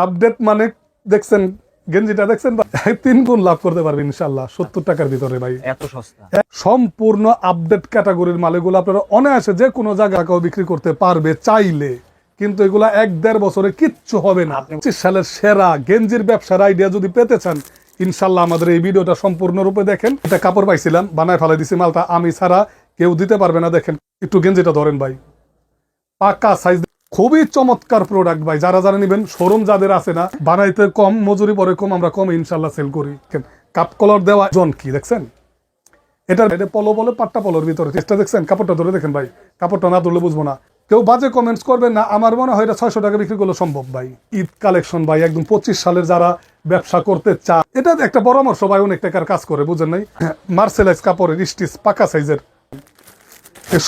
Update মানে দেখছেন গেঞ্জিটা দেখছেন? তিন গুণ লাভ করতে পারবেন ইনশাল্লাহ সত্তর টাকার ভিতরে ভাই। এত সস্তা। সম্পূর্ণ আপডেট ক্যাটাগরির মালগুলো আপনারা অনায়াসে যে কোনো জায়গা কেউ বিক্রি করতে পারবে চাইলে। কিন্তু এগুলা এক দেড় বছরে কিচ্ছু হবে না। পঁচিশ সালের সেরা গেঞ্জির ব্যবসার আইডিয়া যদি পেতে চান ইনশাল্লাহ আমাদের এই ভিডিওটা সম্পূর্ণরূপে দেখেন। এটা কাপড় পাইছিলাম বানায় ফেলাই দিছি মালটা। আমি ছাড়া কেউ দিতে পারবে না দেখেন। একটু গেঞ্জিটা ধরেন ভাই। পাকা সাইজ খুবই চমৎকার প্রোডাক্ট ভাই। যারা যারা নেবেন শোরুম যাদের আছে না, বানাইতে কম, মজুরি পরে কম, আমরা কম ইনশাল্লাহ সেল করি। কাপ কলার দেওয়া জন কি, দেখছেন? এটা পলো বলে, পাট্টা পলোর ভিতরে। চেষ্টা দেখছেন? কাপড়টা ধরে দেখেন ভাই। কাপড়টা না ধরলে বুঝব না। কেউ বাজে কমেন্টস করবেন না, আমার মনে হয় এটা ছয়শো টাকা বিক্রি করলে সম্ভব ভাই। ঈদ কালেকশন ভাই, একদম পঁচিশ সালের যারা ব্যবসা করতে চায়। এটা একটা পরামর্শ ভাই, অনেক টাকার কাজ করে, বুঝেন নাই? মার্সেলাইজ কাপড়ের স্টিচ, পাকা সাইজের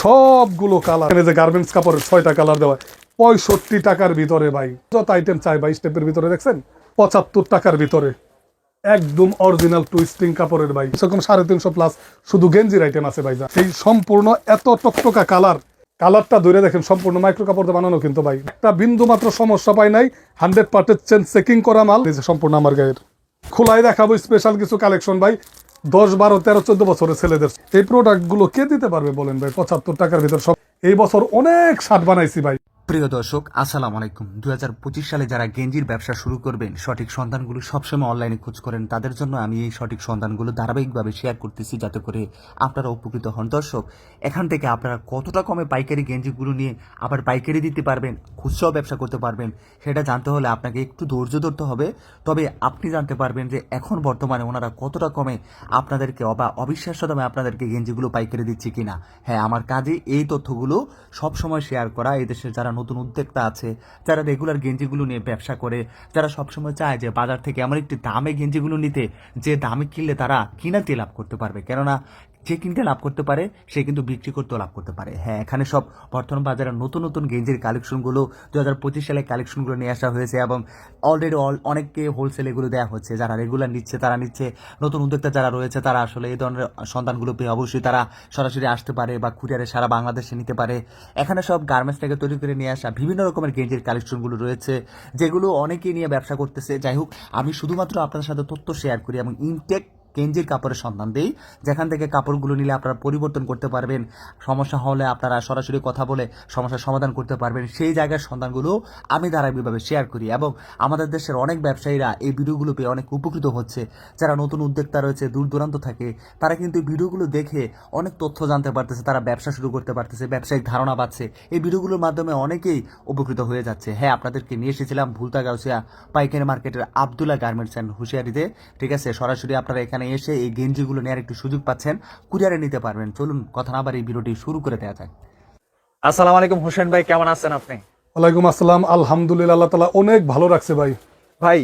সবগুলো কালার এখানে যে গার্মেন্টস কাপড়ের, ছয়টা কালার দেওয়া। পঁয়ষট্টি টাকার ভিতরে ভাই। যত আইটেম চাই ভাই স্টেপের ভিতরে দেখছেন? পঁচাত্তর টাকার ভিতরে। একদম অরিজিনাল টুইস্টিং কাপড়ের ভাই। সেরকম সাড়ে তিনশো প্লাস শুধু গেঞ্জির আইটেম আছে ভাই। এই সম্পূর্ণ এত টকটকা কালার কালারটা ধরে দেখেন, সম্পূর্ণ মাইক্রো কাপড় বানানো কিন্তু ভাই। একটা বিন্দু মাত্র সমস্যা পাই নাই। হান্ড্রেড পার্সেন্ট চেকিং করা মাল। এই যে সম্পূর্ণ আমার গায়ের। খোলাই দেখাবো স্পেশাল কিছু কালেকশন ভাই। দশ, বারো, তেরো, চোদ্দ বছরের ছেলেদের। এই প্রোডাক্টগুলো কে দিতে পারবে বলেন ভাই? পঁচাত্তর টাকার ভিতর সব। এই বছর অনেক শার্ট বানাইছি ভাই। প্রিয় দর্শক, আসসালাম আলাইকুম। দু হাজার পঁচিশ সালে যারা গেঞ্জির ব্যবসা শুরু করবেন, সঠিক সন্ধানগুলো সবসময় অনলাইনে খোঁজ করেন। তাদের জন্য আমি এই সঠিক সন্ধানগুলো ধারাবাহিকভাবে শেয়ার করতেছি যাতে করে আপনারা উপকৃত হন। দর্শক, এখান থেকে আপনারা কতটা কমে পাইকারি গেঞ্জিগুলো নিয়ে আবার পাইকারি দিতে পারবেন, খুচরাও ব্যবসা করতে পারবেন, সেটা জানতে হলে আপনাকে একটু ধৈর্য ধরতে হবে। তবে আপনি জানতে পারবেন যে এখন বর্তমানে ওনারা কতটা কমে, আপনাদেরকে অবা অবিশ্বাস্য দামে আপনাদেরকে গেঞ্জিগুলো পাইকারি দিচ্ছে কিনা। হ্যাঁ আমার কাজে এই তথ্যগুলো সবসময় শেয়ার করা। এই দেশের যারা নতুন উদ্যোক্তা আছে, যারা রেগুলার গেঞ্জিগুলো নিয়ে ব্যবসা করে, যারা সবসময় চায় যে বাজার থেকে এমন একটি দামে গেঞ্জিগুলো নিতে, যে দামে কিনলে তারা কিনাতে লাভ করতে পারবে। কেননা যে কিনতে লাভ করতে পারে, সে কিন্তু বিক্রি করতেও লাভ করতে পারে। হ্যাঁ এখানে সব বর্তমান বাজারে নতুন নতুন গেঞ্জির কালেকশনগুলো দু হাজার পঁচিশ সালে কালেকশনগুলো নিয়ে আসা হয়েছে এবং অলরেডি অল অনেককে হোলসেল এগুলো দেওয়া হচ্ছে। যারা রেগুলার নিচ্ছে, তারা নিচ্ছে। নতুন উদ্যোক্তা যারা রয়েছে, তারা আসলে এই ধরনের সন্তানগুলো পেয়ে অবশ্যই তারা সরাসরি আসতে পারে বা কুরিয়ারে সারা বাংলাদেশে নিতে পারে। এখানে সব গার্মেন্টস থেকে তৈরি করে নিয়ে আসা বিভিন্ন রকমের গেঞ্জির কালেকশনগুলো রয়েছে, যেগুলো অনেকেই নিয়ে ব্যবসা করতেছে। যাই হোক, আমি শুধুমাত্র আপনার সাথে তথ্য শেয়ার করি এবং ইনটেক গেঞ্জির কাপড়ের সন্ধান দেই। যেখান থেকে কাপড়গুলো নিলে আপনারা পরিবর্তন করতে পারবেন। সমস্যা হলে আপনারা সরাসরি কথা বলে সমস্যার সমাধান করতে পারবেন। সেই জায়গার সন্ধানগুলো আমি ধারাবাহিকভাবে শেয়ার করি এবং আমাদের দেশের অনেক ব্যবসায়ীরা এই ভিডিওগুলো পেয়ে অনেক উপকৃত হচ্ছে। যারা নতুন উদ্যোক্তা রয়েছে, দূর দূরান্ত থাকে, তারা কিন্তু ভিডিওগুলো দেখে অনেক তথ্য জানতে পারতেছে, তারা ব্যবসা শুরু করতে পারতেছে, ব্যবসায়িক ধারণা পাচ্ছে। এই ভিডিওগুলোর মাধ্যমে অনেকেই উপকৃত হয়ে যাচ্ছে। হ্যাঁ আপনাদেরকে নিয়ে এসেছিলাম ভুলতা গাউসিয়া পাইকারি মার্কেটের আবদুল্লাহ গার্মেন্টস অ্যান্ড হুঁশিয়ারিতে। ঠিক আছে, সরাসরি আপনারা এখানে এসে এই গেঞ্জিগুলো নেওয়ার একটু সুযোগ পাচ্ছেন কুরিয়ারে নিতে পারবেন। চলুন কথা না বাড়ি ভিডিওটি শুরু করে দেওয়া যাক। আসসালামু আলাইকুম হোসেন ভাই কেমন আছেন আপনি? ওয়ালাইকুম আসসালাম আলহামদুলিল্লাহ আল্লাহ তালা অনেক ভালো রাখছে ভাই। ভাই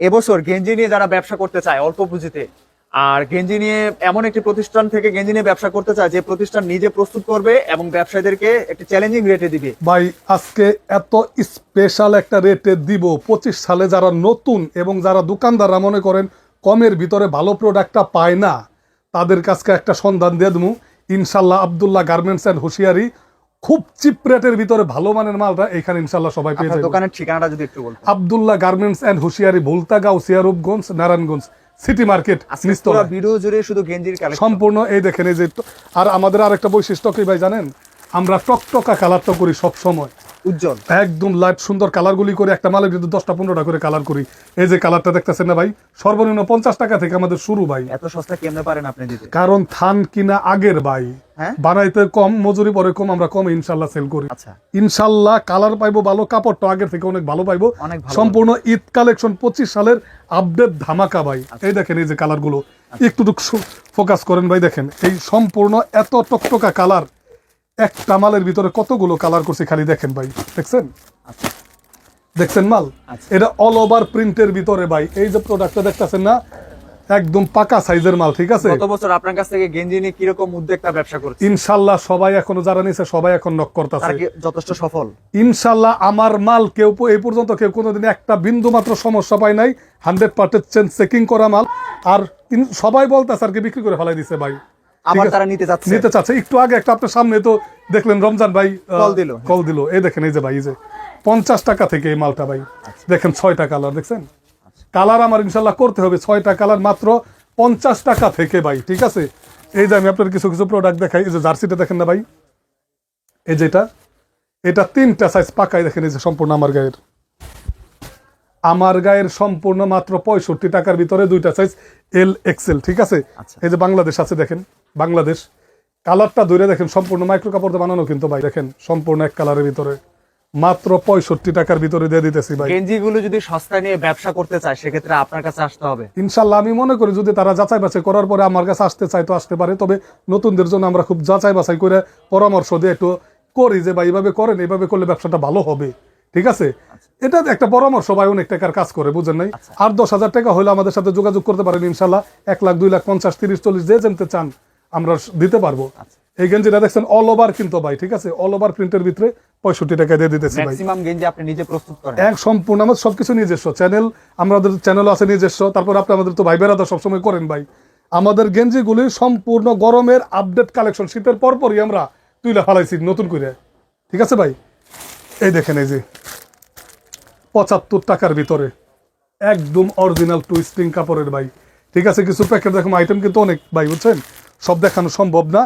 এবছর গেঞ্জি নিয়ে যারা ব্যবসা করতে চায় অল্প পুঁজিতে আর গেঞ্জি নিয়ে এমন একটি প্রতিষ্ঠান থেকে গেঞ্জি নিয়ে ব্যবসা করতে চায় যে প্রতিষ্ঠান নিজে প্রস্তুত করবে এবং ব্যবসায়ীদেরকে একটি চ্যালেঞ্জিং রেটে দিবে। ভাই আজকে এত স্পেশাল একটা রেটে দিব পঁচিশ সালে যারা নতুন এবং যারা দোকানদাররা মনে করেন কমের ভিতরে ভালো প্রোডাক্টটা পায় না তাদের কাছকে একটা সন্ধান দিয়ে দেবো ইনশাল্লাহ আবদুল্লাহ গার্মেন্টস অ্যান্ড হুঁশিয়ারি খুব চিপ রেটের ভিতরে ভালো মানের মালটা এখানে ইনশাল্লাহ সবাই পেয়ে যাবে। দোকানের ঠিকানাটা যদি একটু বলতেন। আবদুল্লাহ গার্মেন্টস অ্যান্ড হুঁশিয়ারি ভুলতাগাঁও সিয়ারূপগঞ্জ নারায়ণগঞ্জ সিটি মার্কেট ভিডিও জুড়ে শুধু গেঞ্জির কালেকশন সম্পূর্ণ এই দেখেন এই যে আর আমাদের আরেকটা বৈশিষ্ট্য কি ভাই জানেন? আমরা টকটকা কালারটা করি সব সময় উজ্জ্বল। একদম লাইট সুন্দর কালারগুলি করে একটা মালের ভিতরে দশটা পনেরোটা করে কালার করি। এই যে কালারটা দেখতেছেন না ভাই? সর্বনিম্ন পঞ্চাশ টাকা থেকে আমাদের শুরু ভাই। এত সস্তা কেমনে পারেন আপনি দিতে? কারণ থান কিনা আগের ভাই। হ্যাঁ? বানাইতে কম মজুরি পরে কম আমরা কম ইনশাল্লাহ সেল করি। আচ্ছা। ইনশাল্লাহ কালার পাইবো ভালো কাপড়টা আগের থেকে অনেক ভালো পাইবো। সম্পূর্ণ ঈদ কালেকশন পঁচিশ সালের আপডেট ধামাকা ভাই। এই দেখেন এই যে কালারগুলো। একটু ফোকাস করেন ভাই দেখেন। এই সম্পূর্ণ এত টকটকা কালার একটা মালের ভিতরে কতগুলো কালার করছে খালি দেখেন ভাই দেখছেন? দেখছেন মাল? আচ্ছা। এটা অল ওভার প্রিন্টের ভিতরে ভাই। এই যে প্রোডাক্টটা দেখতেছেন না একদম পাকা সাইজের মাল ঠিক আছে? গত বছর আপনার কাছ থেকে গেঞ্জি নিয়ে কীরকম উদ্যোক্তা ব্যবসা করছে? ইনশাল্লাহ সবাই এখনও যারা নিছে সবাই এখন নক করতেছে। কি যথেষ্ট সফল? ইনশাল্লাহ আমার মাল কেউ এই পর্যন্ত কেউ কোনোদিন একটা বিন্দু মাত্র সমস্যা পায় নাই। হান্ড্রেড পার্সেন্ট চেকিং করা মাল। আর সবাই বলতেছে আর কি বিক্রি করে ফেলাই দিছে ভাই। আবার। তারা নিতে যাচ্ছে নিতে চাচ্ছে। একটু আগে একটা আপনার সামনে তো দেখলেন রমজান ভাই কল দিল। কল দিল। এই দেখেন এই যে ভাই এই যে পঞ্চাশ টাকা থেকে এই মালটা ভাই। দেখেন ছয়টা কালার দেখছেন? কালার আমার ইনশাল্লাহ করতে হবে। ছয়টা কালার মাত্র পঞ্চাশ টাকা থেকে ভাই ঠিক আছে? এই যে আমি আপনার কিছু কিছু প্রোডাক্ট দেখাই। এই যে জার্সিটা দেখেন না ভাই? এই যেটা এটা। তিনটা সাইজ পাকাই দেখেন এই যে সম্পূর্ণ আমার গায়ের। আমার গায়ের সম্পূর্ণ মাত্র পঁয়ষট্টি টাকার ভিতরে দুইটা সাইজ এল এক্সেল ঠিক আছে? আচ্ছা। এই যে বাংলাদেশ আছে দেখেন। বাংলাদেশ। কালারটা ধরে দেখেন সম্পূর্ণ মাইক্রো কাপড় দিয়ে বানানো কিন্তু ভাই। দেখেন সম্পূর্ণ এক কালারের ভিতরে। মাত্র পঁয়ষট্টি টাকার ভিতরে দিয়ে দিতেছি ভাই। গেঞ্জিগুলো যদি সস্তা নিয়ে ব্যবসা করতে চায় সেক্ষেত্রে আপনার কাছে আসতে হবে। ইনশাল্লাহ আমি মনে করি যদি তারা যাচাই বাছাই করার পরে আমার কাছে আসতে চায় তো আসতে পারে। তবে নতুনদের জন্য আমরা খুব যাচাই বাছাই করে পরামর্শ দিয়ে একটু করি যে ভাই এইভাবে করেন এইভাবে করলে ব্যবসাটা ভালো হবে। ঠিক আছে? এটা একটা পরামর্শ ভাই অনেক টাকার কাজ করে বুঝেন নাই? আর দশ হাজার টাকা হলে আমাদের সাথে যোগাযোগ করতে পারেন ইনশাল্লাহ। এক লাখ দুই লাখ পঞ্চাশ তিরিশ চল্লিশ যে জানতে চান। আমরা দিতে পারব। এই গেঞ্জিটা দেখছেন অল ওভার কিন্তু ভাই ঠিক আছে? অল ওভার প্রিন্টের ভিতরে পঁয়ষট্টি টাকা দিয়ে দিতেছি ভাই। গেঞ্জি আপনি নিজে প্রস্তুত করেন। এক সম্পূর্ণ আমার সবকিছু নিজস্ব। চ্যানেল আমাদের চ্যানেল আছে নিজস্ব তারপর আপনি আমাদের তো ভাই বেড়াদা সবসময় করেন ভাই। আমাদের গেঞ্জিগুলি সম্পূর্ণ গরমের আপডেট কালেকশন শীতের পরপরই আমরা তুইলা ফালাইছি নতুন করে। ঠিক আছে ভাই? এই দেখেন এই যে পঁচাত্তর টাকার ভিতরে। একদম অরিজিনাল টুইস্টিং কাপড়ের ভাই। ঠিক আছে কিছু প্যাকেট দেখুন আইটেম কিন্তু অনেক ভাই বুঝছেন? সব দেখানো সম্ভব না।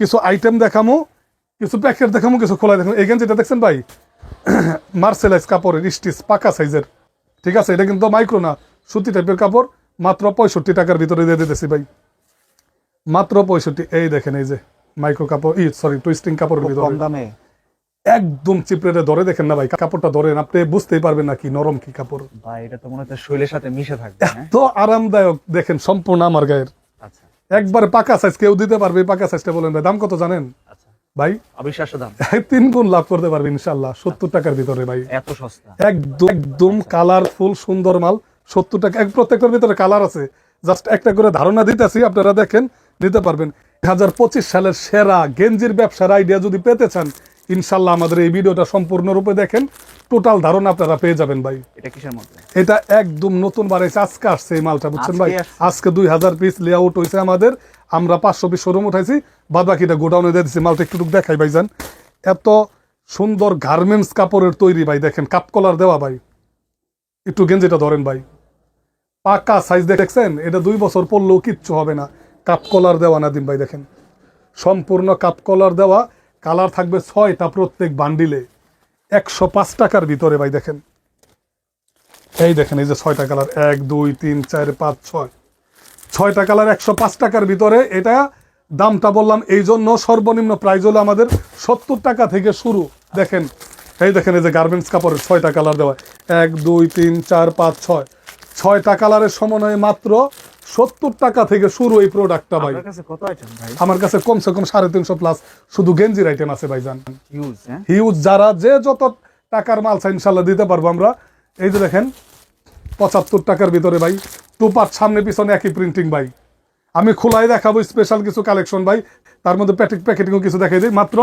কিছু আইটেম দেখামো কিছু প্যাকেট দেখামো কিছু খোলা দেখামো। এই গেঞ্জিটা দেখছেন ভাই মার্সেলাইজ কাপড়ের স্টিচ পাকা সাইজের। ঠিক আছে? এটা কিন্তু মাইক্রো না সুতি টাইপের কাপড়। মাত্র পঁয়ষট্টি টাকার ভিতরে দিয়ে দিতেছি ভাই। মাত্র পঁয়ষট্টি এই দেখেন এই যে মাইক্রো কাপড় ই সরি টুইস্টিং কম ভিতরে। দামে। একদম চিপড়ে ধরে দেখেন না ভাই কাপড়টা ধরেন আপনি বুঝতেই পারবেন না কি নরম কি কাপড়। ভাই এটা তো মনে হচ্ছে শৈলের সাথে মিশে থাকবে হ্যাঁ? এত আরামদায়ক দেখেন সম্পূর্ণ আমার গায়ের। একবারে পাকা সাইজ কেউ দিতে পারবে পাকা সাইজটা বলেন ভাই। দাম কত জানেন? আচ্ছা। ভাই? অবিশ্বাস্য দাম। তিন গুণ লাভ করতে পারবে ইনশাল্লাহ সত্তর টাকার ভিতরে ভাই। এত সস্তা। একদম একদম কালারফুল সুন্দর মাল সত্তর টাকা এক প্রত্যেকটার ভিতরে কালার আছে। জাস্ট একটা করে ধারণা দিতেছি আপনারা দেখেন দিতে পারবেন। দুই হাজার পঁচিশ সালের সেরা গেঞ্জির ব্যবসার আইডিয়া যদি পেতে চান ইনশাল্লাহ আমাদের এই ভিডিওটা সম্পূর্ণরূপে দেখেন। টোটাল ধারণা আপনারা পেয়ে যাবেন ভাই। এটা কিসের মধ্যে? এটা একদম নতুন বাড়াইছে আজকে আসছে এই মালটা বুঝছেন ভাই? আজকে দুই হাজার পিস লেআউট হয়েছে আমাদের। আমরা পাঁচশো পিস শোরুম উঠাইছি। বাদ বাকিটা গোডাউনে দিয়ে দিচ্ছি মালটা একটু দেখাই ভাই যান। এত সুন্দর গার্মেন্টস কাপড়ের তৈরি ভাই দেখেন। কাপ কলার দেওয়া ভাই। একটু গেঞ্জিটা ধরেন ভাই। পাকা সাইজ দেখছেন? এটা দুই বছর পরলেও কিচ্ছু হবে না। কাপ কলার দেওয়া না দিন ভাই দেখেন। সম্পূর্ণ কাপ কলার দেওয়া। কালার থাকবে ছয়টা প্রত্যেক বান্ডিলে। একশো পাঁচ টাকার ভিতরে ভাই দেখেন। এই দেখেন, এই যে ছয়টা কালার। এক, দুই, তিন, চার, পাঁচ, ছয়। ছয়টা কালার একশো পাঁচ টাকার ভিতরে। এটা দামটা বললাম, এই জন্য সর্বনিম্ন প্রাইস হলো আমাদের সত্তর টাকা থেকে শুরু। দেখেন, এই দেখেন, এই যে গার্মেন্টস কাপড়ের ছয়টা কালার দেওয়া। এক, দুই, তিন, চার, পাঁচ, ছয়। ছয়টা কালারের সমন্বয়ে মাত্র সত্তর টাকা থেকে শুরু এই প্রোডাক্টটা ভাই। ভাই? আমার কাছে কমসে কম সাড়ে তিনশো প্লাস শুধু গেঞ্জির আইটেম আছে হিউজ হ্যাঁ? হিউজ যারা যে যত টাকার মাল চাই ইনশাল্লাহ দিতে পারব আমরা। এই যে দেখেন পঁচাত্তর টাকার ভিতরে ভাই। টু পার্ট সামনে পিছনে একই প্রিন্টিং ভাই। আমি খোলাই দেখাবো স্পেশাল কিছু কালেকশন ভাই। তার মধ্যে প্যাকেট প্যাকেটিংও কিছু দেখাই দিই। মাত্র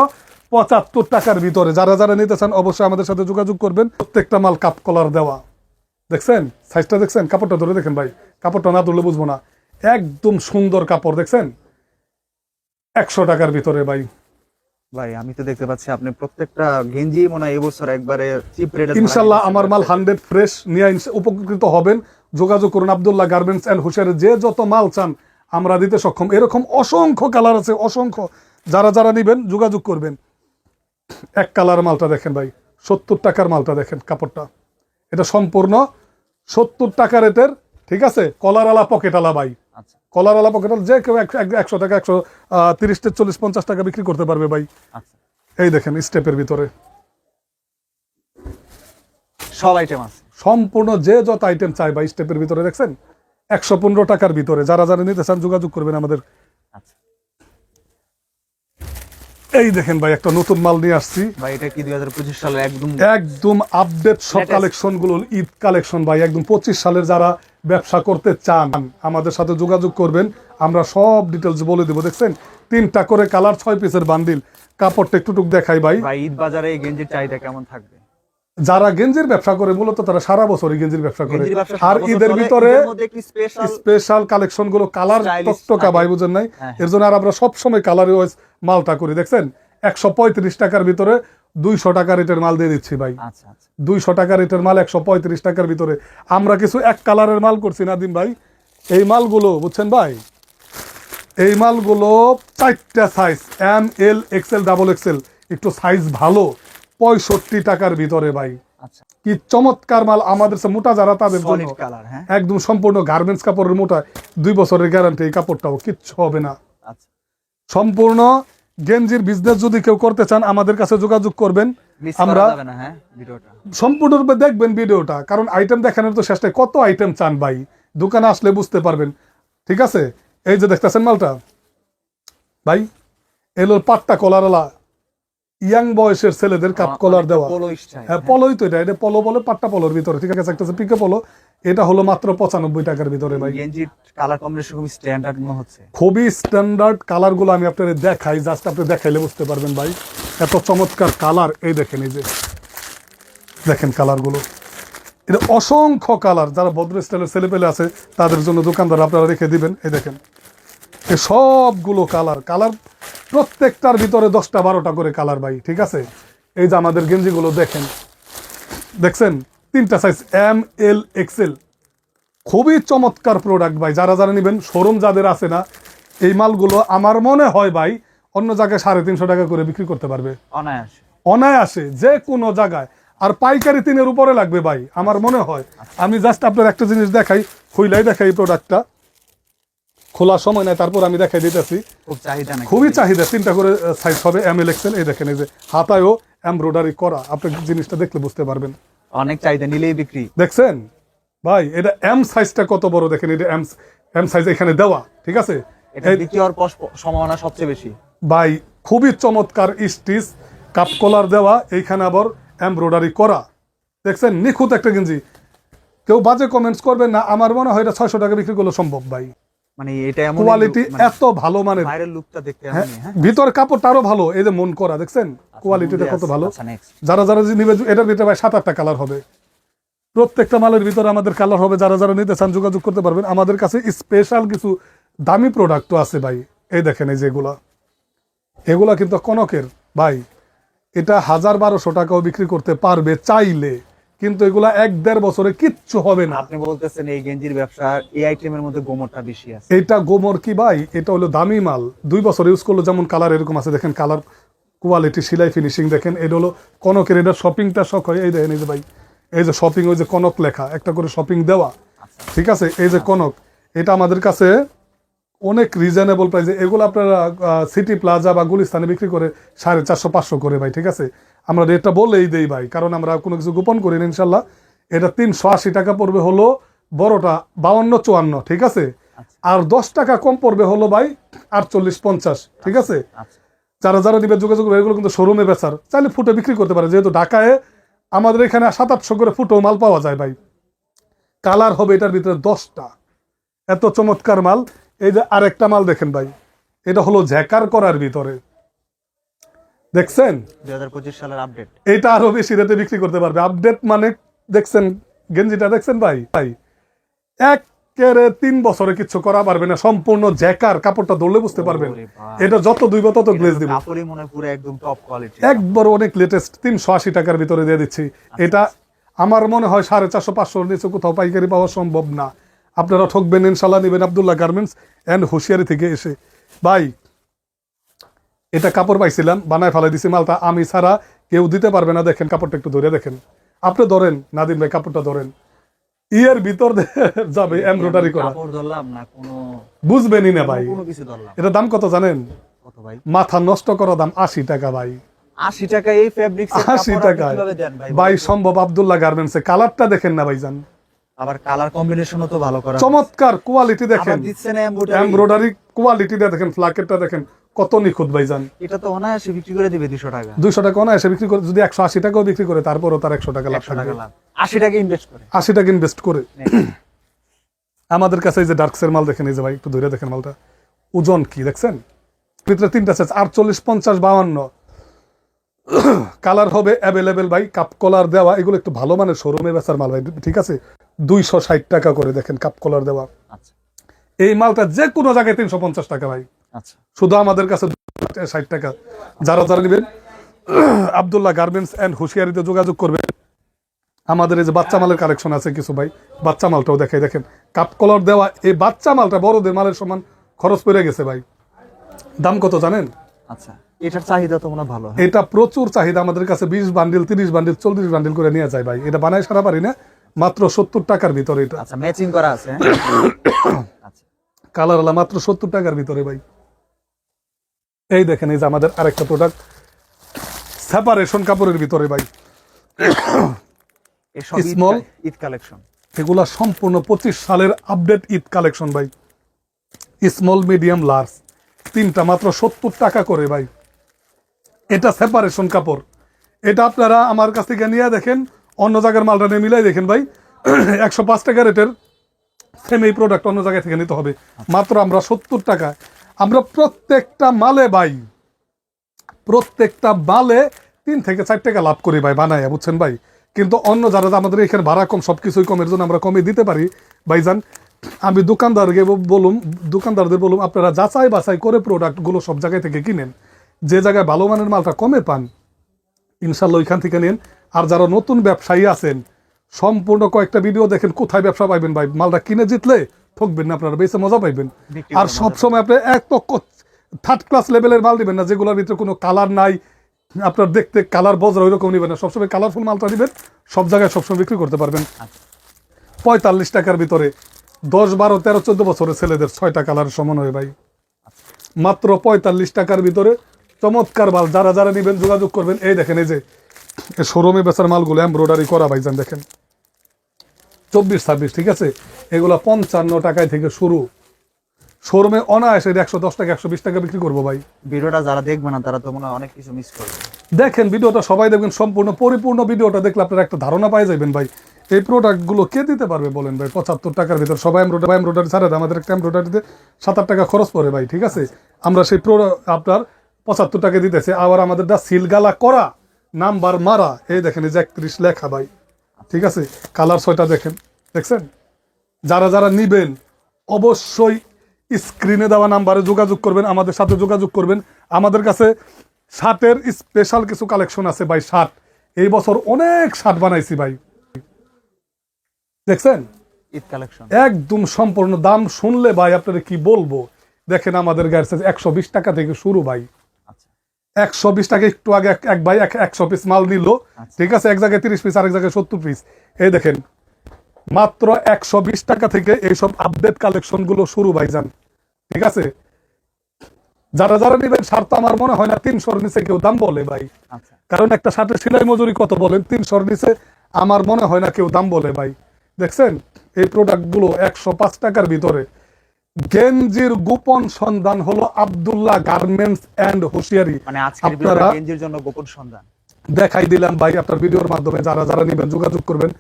পঁচাত্তর টাকার ভিতরে। যারা যারা নিতে চান অবশ্যই আমাদের সাথে যোগাযোগ করবেন। প্রত্যেকটা মাল কাপ কলার দেওয়া। দেখছেন? সাইজটা দেখছেন? কাপড়টা ধরে দেখেন ভাই। কাপড়টা না ধরলে বুঝব না। একদম সুন্দর কাপড় দেখছেন? একশো টাকার ভিতরে ভাই। ভাই আমি তো দেখতে পাচ্ছি আপনি প্রত্যেকটা গেঞ্জি মনে হয় এবছর একবারে চিপ রেটে আমার মাল হান্ড্রেড ফ্রেশ নিয়ে উপকৃত হবেন। যোগাযোগ করুন আবদুল্লাহ গার্মেন্টস অ্যান্ড হুশিয়ারের যে যত মাল চান আমরা দিতে সক্ষম। এরকম অসংখ্য কালার আছে অসংখ্য। যারা যারা নিবেন যোগাযোগ করবেন। এক কালার মালটা দেখেন ভাই। সত্তর টাকার মালটা দেখেন কাপড়টা। এটা সম্পূর্ণ সত্তর টাকা রেটের ঠিক আছে? কলারওয়ালা পকেটওয়ালা ভাই। আচ্ছা। কলারওয়ালা পকেটওয়ালা যে কেউ এক- এক- একশো টাকা একশো তিরিশ চল্লিশ পঞ্চাশ টাকা বিক্রি করতে পারবে ভাই। আচ্ছা। এই দেখেন স্টেপের ভিতরে। সব আইটেম আছে। সম্পূর্ণ যে যত আইটেম চাই বা স্টেপের ভিতরে দেখছেন? একশো পনেরো টাকার ভিতরে। যারা যারা নিতে চান যোগাযোগ করবেন আমাদের আচ্ছা এই দেখেন ভাই একটা নতুন মাল নিয়ে আসছি। ভাই এটা কি দুই হাজার পঁচিশ সালের একদম একদম আপডেট সব কালেকশনগুলো ঈদ কালেকশন ভাই একদম পঁচিশ সালের যারা ব্যবসা করতে চান আমাদের সাথে যোগাযোগ করবেন। আমরা সব ডিটেলস বলে দেবো দেখছেন? তিনটা করে কালার ছয় পিসের বান্ডিল কাপড়টা একটু টুক দেখাই ভাই। ভাই ঈদ বাজারে এই গেঞ্জির চাহিদা কেমন থাকবে? যারা গেঞ্জির ব্যবসা করে মূলত তারা সারা বছরই গেঞ্জির ব্যবসা করে। আর ঈদের ভিতরে স্পেশাল কালেকশনগুলো কালার টকটকা ভাই বুঝেন নাই? হ্যাঁ। এর জন্য আর আমরা সবসময় কালার ওয়াইজ মালটা করি দেখছেন? একশো পঁয়ত্রিশ টাকার ভিতরে দুইশো টাকা রেটের মাল দিয়ে দিচ্ছি ভাই। আচ্ছা আচ্ছা। দুইশো টাকা রেটের মাল একশো পঁয়ত্রিশ টাকার ভিতরে। আমরা কিছু এক কালারের মাল করছি নাদিম ভাই। এই মালগুলো বুঝছেন ভাই? এই মালগুলো চারটা size M L XL double XL একটু সাইজ ভালো। পঁয়ষট্টি টাকার ভিতরে ভাই। আচ্ছা। কি চমৎকার মাল আমাদের মোটা যারা তাদের জন্য। হ্যাঁ। একদম সম্পূর্ণ গার্মেন্টস কাপড়ের মোটা দুই বছরের গ্যারান্টি এই কাপড়টাও কিচ্ছু হবে না। আচ্ছা। সম্পূর্ণ গেঞ্জির বিজনেস যদি কেউ করতে চান আমাদের কাছে যোগাযোগ করবেন। আমরা হ্যাঁ সম্পূর্ণরূপে দেখবেন ভিডিওটা কারণ আইটেম দেখানোর তো শেষটায় কত আইটেম চান ভাই। দোকানে আসলে বুঝতে পারবেন। ঠিক আছে? এই যে দেখতেছেন মালটা? ভাই এলো পাট্টা কলারওয়ালা ইয়াং বয়সের ছেলেদের কাপ কলার দেওয়া। হ্যাঁ পলোই তো এটা এটা পলো বলে পাট্টা পলোর ভিতরে ঠিক আছে? একটা পিকে পলো এটা হলো মাত্র পঁচানব্বই টাকার ভিতরে ভাই। গেঞ্জির কালার কম্বিনেশন খুবই স্ট্যান্ডার্ড মনে হচ্ছে। খুবই স্ট্যান্ডার্ড কালারগুলো আমি আপনাদের দেখাই জাস্ট আপনি দেখাইলে বুঝতে পারবেন ভাই। এত চমৎকার কালার এই দেখেন এই যে। দেখেন কালারগুলো। এটা অসংখ্য কালার যারা ভদ্র স্টাইলের ছেলে পেলে আছে তাদের জন্য দোকানদার আপনারা রেখে দিবেন এই দেখেন। সবগুলো কালার কালার প্রত্যেকটার ভিতরে দশটা বারোটা করে কালার ভাই ঠিক আছে? এই যে আমাদের গেঞ্জিগুলো দেখেন দেখছেন? তিনটা সাইজ এম এল এক্সেল খুবই চমৎকার প্রোডাক্ট ভাই যারা যারা নেবেন শোরুম যাদের আছে না এই মালগুলো আমার মনে হয় ভাই অন্য জায়গায় সাড়ে তিনশো টাকা করে বিক্রি করতে পারবে। অনায়াসে। অনায়াসে যে কোনো জায়গায়। আর পাইকারি তিনের উপরে লাগবে ভাই আমার মনে হয়। আমি জাস্ট আপনার একটা জিনিস দেখাই খুইলাই দেখাই এই প্রোডাক্টটা খোলার সময় নাই তারপর আমি দেখাই দিতেছি। খুবই চাহিদা তিনটা করে সাইজ হবে এম এল এক্সেল এই দেখেন এই যে হাতায়ও এমব্রয়ডারি করা। আপনি জিনিসটা দেখলে বুঝতে পারবেন। অনেক চাহিদা নিলেই বিক্রি। দেখছেন? ভাই এটা এম সাইজটা কত বড় দেখেন এটা এম এম সাইজ এখানে দেওয়া ঠিক আছে? এটা বিক্রি হওয়ার সম্ভাবনা সবচেয়ে বেশি। ভাই খুবই চমৎকার স্টিচ কাপ কলার দেওয়া এইখানে আবার এমব্রয়ডারি করা। দেখছেন? নিখুঁত একটা গেঞ্জি। কেউ বাজে কমেন্টস করবেন না আমার মনে হয় এটা ছয়শো টাকা বিক্রি করলে সম্ভব ভাই। মানে এটা এমন কোয়ালিটি এত ভালো মানের। বাইরের লুকটা দেখতে হ্যাঁ, হ্যাঁ? ভিতর কাপড়টা আরও ভালো। এই যে মন করা দেখছেন? কোয়ালিটিটা কত ভালো। আচ্ছা যারা যারা যে নিবে এটার ভিতরে ভাই সাত আটটা কালার হবে। প্রত্যেকটা মালের ভিতরে আমাদের কালার হবে। যারা যারা নিতে চান যোগাযোগ করতে পারবেন। আমাদের কাছে স্পেশাল কিছু দামি প্রোডাক্টও আছে ভাই। এই দেখেন এই যেগুলা এগুলা কিন্তু কনকের। ভাই এটা হাজার বারোশো টাকাও বিক্রি করতে পারবে চাইলে। কিন্তু এগুলা এক দেড় বছরে কিচ্ছু হবে না। আপনি বলতেছেন এই গেঞ্জির ব্যবসা এই আইটেমের মধ্যে গোমরটা বেশি আছে। এটা গোমর কি ভাই? এটা হলো দামি মাল। দুই বছর ইউজ করল যেমন কালার এরকম আছে দেখেন কালার কোয়ালিটি সেলাই ফিনিশিং দেখেন এটা হলো কনকের এটা শপিংটা শখ হয়। এই দেখেন এই যে ভাই এই যে শপিং ওই যে কনক লেখা একটা করে শপিং দেওয়া। ঠিক আছে? এই যে কনক এটা আমাদের কাছে অনেক রিজনেবল প্রাইসে এগুলো আপনারা সিটি প্লাজা বা গুলিস্তানে বিক্রি করে সাড়ে চারশো পাঁচশো করে ভাই ঠিক আছে? আমরা রেটটা বলেই দেই ভাই কারণ আমরা কোনো কিছু গোপন করি না ইনশাল্লাহ। এটা তিনশো আশি টাকা পড়বে হলো বড়টা বাউন্ন চুয়ান্ন ঠিক আছে? আর দশ টাকা কম পড়বে হলো ভাই আটচল্লিশ পঞ্চাশ ঠিক আছে? আচ্ছা। যারা যারা নিবে যোগাযোগ করবে, এগুলো কিন্তু শোরুমে বেচার। চাইলে ফুটে বিক্রি করতে পারে যেহেতু ঢাকায় আমাদের এখানে সাত আটশো করে ফুটো মাল পাওয়া যায় ভাই। কালার হবে এটার ভিতরে দশটা। এত চমৎকার মাল। এই যে আরেকটা মাল দেখেন ভাই এটা হলো ঝ্যাকার করার ভিতরে। দেখছেন? দুই সালের আপডেট এটা আরও বেশি রেটে বিক্রি করতে পারবে। আপডেট মানে দেখছেন গেঞ্জিটা দেখছেন ভাই? ভাই এক কেরে তিন বছরে কিছু করা পারবে না। সম্পূর্ণ জ্যাকার কাপড়টা ধরলে বুঝতে পারবেন। এটা যত দুইব তত গ্লেজ দিব। একবার অনেক লেটেস্ট তিনশো আশি টাকার ভিতরে দিয়ে দিচ্ছি। এটা আমার মনে হয় সাড়ে চারশো পাঁচশোর নিচে কোথাও পাইকারি পাওয়া সম্ভব না। আপনারা ঠকবেন ইনশাল্লাহ নেবেন আবদুল্লাহ গার্মেন্টস অ্যান্ড হুঁশিয়ারি থেকে এসে। ভাই এটা কাপড় পাইছিলাম বানায় ফেলাই দিছি মালটা। আমি ছাড়া কেউ দিতে পারবে না। দেখেন কাপড়টা একটু ধরে দেখেন। আপনি ধরেন নাদিম ভাই কাপড়টা ধরেন। ইয়ের ভিতর যাবে এমব্রয়ডারি করা। কাপড় ধরলাম না কোনো বুঝবেনই না ভাই। এটা দাম কত জানেন? কত ভাই? মাথা নষ্ট করা দাম আশি টাকা ভাই। আশি টাকা এই ফেব্রিক আশি দেন ভাই? ভাই সম্ভব আবদুল্লাহ গার্মেন্টসে কালারটা দেখেন না ভাই ভাইজান। আবার কালার কম্বিনেশনও তো ভালো করা চমৎকার কোয়ালিটি দেখেন। দিচ্ছেন এমব্রয়ডারি কোয়ালিটিটা দেখেন ফ্লাকেটটা দেখেন কত নিখুঁত ভাইজান। এটা তো অনায়াসে বিক্রি করে দিবে দুশো টাকা। দুইশো টাকা না এসে বিক্রি করে যদি একশো আশি টাকাও বিক্রি করে তারপরও তার একশো টাকা লাভ থাকবে। আশি টাকা ইনভেস্ট করে। আশি টাকা ইনভেস্ট করে। আমাদের কাছে এই যে ডার্কসের মাল দেখেন এই যে ভাই একটু ধরে দেখেন মালটা। ওজন কি দেখছেন? ভিতরে তিনটা সাইজ আটচল্লিশ পঞ্চাশ বাউান্ন কালার হবে অ্যাভেলেবেল ভাই কাপ কলার দেওয়া এগুলো একটু ভালো মানে শোরুমে বেচার মাল ভাই ঠিক আছে? দুইশো ষাট টাকা করে দেখেন কাপ কলার দেওয়া। আচ্ছা। এই মালটা যে কোনো জায়গায় তিনশো পঞ্চাশ টাকা ভাই। আচ্ছা। শুধু আমাদের কাছে ষাট টাকা। যারা যারা নেবেন আবদুল্লাহ গার্মেন্টস অ্যান্ড হুঁশিয়ারিতে যোগাযোগ করবেন। আমাদের এই যে বাচ্চা মালের কালেকশন আছে কিছু ভাই বাচ্চা মালটাও দেখাই দেখেন। কাপ কলার দেওয়া এই বাচ্চা মালটা বড়দের মালের সমান খরচ পড়ে গেছে ভাই। দাম কত জানেন? আচ্ছা এটার চাহিদা তো মনে ভালো হ্যাঁ? এটা প্রচুর চাহিদা আমাদের কাছে বিশ বান্ডিল তিরিশ বান্ডিল চল্লিশ বান্ডিল করে নিয়ে যায় ভাই। এটা বানায় সারা পারি না? মাত্র সত্তর টাকার ভিতরে এটা। আচ্ছা ম্যাচিং করা আছে হ্যাঁ? আচ্ছা। কালার আলা মাত্র সত্তর টাকার ভিতরে ভাই। এই দেখেন এই যে আমাদের আরেকটা প্রোডাক্ট সেপারেশন কাপড়ের ভিতরে ভাই। Small? ঈদ কালেকশন এগুলা সম্পূর্ণ পঁচিশ সালের আপডেট ঈদ কালেকশন ভাই। স্মল মিডিয়াম লার্জ তিনটা মাত্র সত্তর টাকা করে ভাই। এটা সেপারেশন কাপড়। এটা আপনারা আমার কাছ থেকে নিয়ে দেখেন অন্য জায়গার মালটা নিয়ে মিলাই দেখেন ভাই, একশো পাঁচ টাকা রেটের সেম এই প্রোডাক্ট অন্য জায়গা থেকে নিতে হবে। মাত্র আমরা সত্তর টাকা। আমরা প্রত্যেকটা মালে ভাই, প্রত্যেকটা মালে তিন থেকে চার টাকা লাভ করি ভাই বানায়, বুঝছেন ভাই? কিন্তু অন্য যারা আমাদের এখানে ভাড়া কম সব কিছুই কমের জন্য আমরা কমে দিতে পারি। ভাইজান, আমি দোকানদারকে বলুম, দোকানদারদের বলুম, আপনারা যাচাই বাছাই করে প্রোডাক্টগুলো সব জায়গায় থেকে কিনেন। যে জায়গায় ভালো মানের মালটা কমে পান, ইনশাল্লাহ ওইখান থেকে নিন। আর যারা নতুন ব্যবসায়ী আছেন সম্পূর্ণ কয়েকটা ভিডিও দেখেন কোথায় ব্যবসা পাইবেন ভাই? মালটা কিনে জিতলে ঠকবেন না আপনারা বেশি মজা পাইবেন। আর করে সব সময় আপনি এক থার্ড ক্লাস লেভেলের মাল দিবেন না যেগুলোর ভিতরে কোনো কালার নাই। আপনার দেখতে কালার বজ্র ওইরকম নিবেন না। সবসময় কালারফুল মালটা দিবেন সব জায়গায় সবসময় বিক্রি করতে পারবেন। পঁয়তাল্লিশ টাকার ভিতরে দশ বারো তেরো চোদ্দ বছরের ছেলেদের ছয়টা কালার সমান সমন্বয় ভাই। মাত্র পঁয়তাল্লিশ টাকার ভিতরে চমৎকার মাল। যারা যারা নেবেন যোগাযোগ করবেন। এই দেখেন এই যে শোরুমে বেচার মালগুলো এমব্রয়ডারি করা ভাইজান দেখেন। চব্বিশ ছাব্বিশ ঠিক আছে? এগুলো পঞ্চান্ন টাকায় থেকে শুরু। শোরুমে অনায়াসে একশো দশ টাকা একশো বিশ টাকা বিক্রি করব ভাই। ভিডিওটা যারা দেখবে না তারা তো মনে হয় অনেক কিছু মিস করবে। দেখেন ভিডিওটা সবাই দেখবেন সম্পূর্ণ পরিপূর্ণ ভিডিওটা দেখলে আপনারা একটা ধারণা পাই যাবেন ভাই। এই প্রোডাক্টগুলো কে দিতে পারবে বলেন ভাই? পঁচাত্তর টাকার ভিতর সবাই এমব্রয়ডারি এমব্রয়ডারি ছাড়া আমাদের একটা এমব্রয়ডারিতে সাত আট টাকা খরচ পড়ে ভাই ঠিক আছে? আমরা সেই প্রো আপনার পঁচাত্তর টাকা দিতেছে আবার আমাদের দা সিলগালা করা। নাম্বার মারা এই দেখেন এই যে একত্রিশ লেখা ভাই। ঠিক আছে? কালার ছয়টা দেখেন। দেখছেন? যারা যারা নিবেন অবশ্যই স্ক্রিনে দেওয়া নাম্বারে যোগাযোগ করবেন আমাদের সাথে যোগাযোগ করবেন। আমাদের কাছে শার্টের স্পেশাল কিছু কালেকশন আছে ভাই শার্ট। এই বছর অনেক শার্ট বানাইছি ভাই। দেখছেন? একদম সম্পূর্ণ দাম শুনলে ভাই আপনারা কি বলব? দেখেন আমাদের গায়ের সাইজ একশো বিশ টাকা থেকে শুরু ভাই। একশো বিশ টাকা একটু আগে এক- এক ভাই এক- একশো পিস মাল নিল। ঠিক আছে? এক জায়গায় তিরিশ পিস আরেক জায়গায় সত্তর পিস এই দেখেন মাত্র একশো বিশ টাকা থেকে এইসব আপডেট কালেকশনগুলো শুরু ভাইজান। ঠিক আছে? যারা যারা নেবেন শার্ট তো আমার মনে হয় না তিনশোর নিচে কেউ দাম বলে ভাই। আচ্ছা। কারণ একটা শার্টের সেলাই মজুরি কত বলেন? তিনশোর নিচে আমার মনে হয় না কেউ দাম বলে ভাই। দেখছেন? এই প্রোডাক্টগুলো একশো পাঁচ টাকার ভিতরে। গেঞ্জির গোপন সন্ধান হলো আব্দুল্লাহ গার্মেন্টস অ্যান্ড হুঁশিয়ারি। মানে আজকের ভিডিওটা গেঞ্জির জন্য গোপন সন্ধান। দেখাই দিলাম ভাই আপনার ভিডিওর মাধ্যমে যারা যারা নেবেন যোগাযোগ করবেন।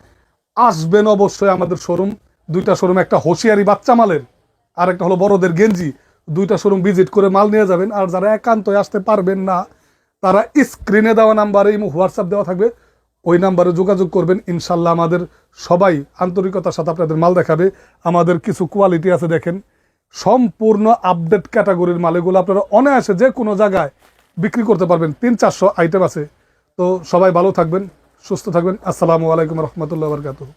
আসবেন অবশ্যই আমাদের শোরুম দুইটা শোরুম একটা হোশিয়ারি বাচ্চা মালের আর একটা হলো বড়দের গেঞ্জি। দুইটা শোরুম ভিজিট করে মাল নিয়ে যাবেন আর যারা একান্ত আসতে পারবেন না তারা স্ক্রিনে দেওয়া নাম্বারে হোয়াটসঅ্যাপ দেওয়া থাকবে। ওই নাম্বারে যোগাযোগ করবেন ইনশাল্লাহ আমাদের সবাই আন্তরিকতার সাথে আপনাদের মাল দেখাবে। আমাদের কিছু কোয়ালিটি আছে দেখেন। সম্পূর্ণ আপডেট ক্যাটাগরির মালিকগুলো এগুলো আপনারা অনায়াসে যে কোনো জায়গায় বিক্রি করতে পারবেন। তিন, চারশো আইটেম আছে। তো সবাই ভালো থাকবেন, সুস্থ থাকবেন। আসসালামু আলাইকুম রহমতুল্লাহ বরকাতুহ।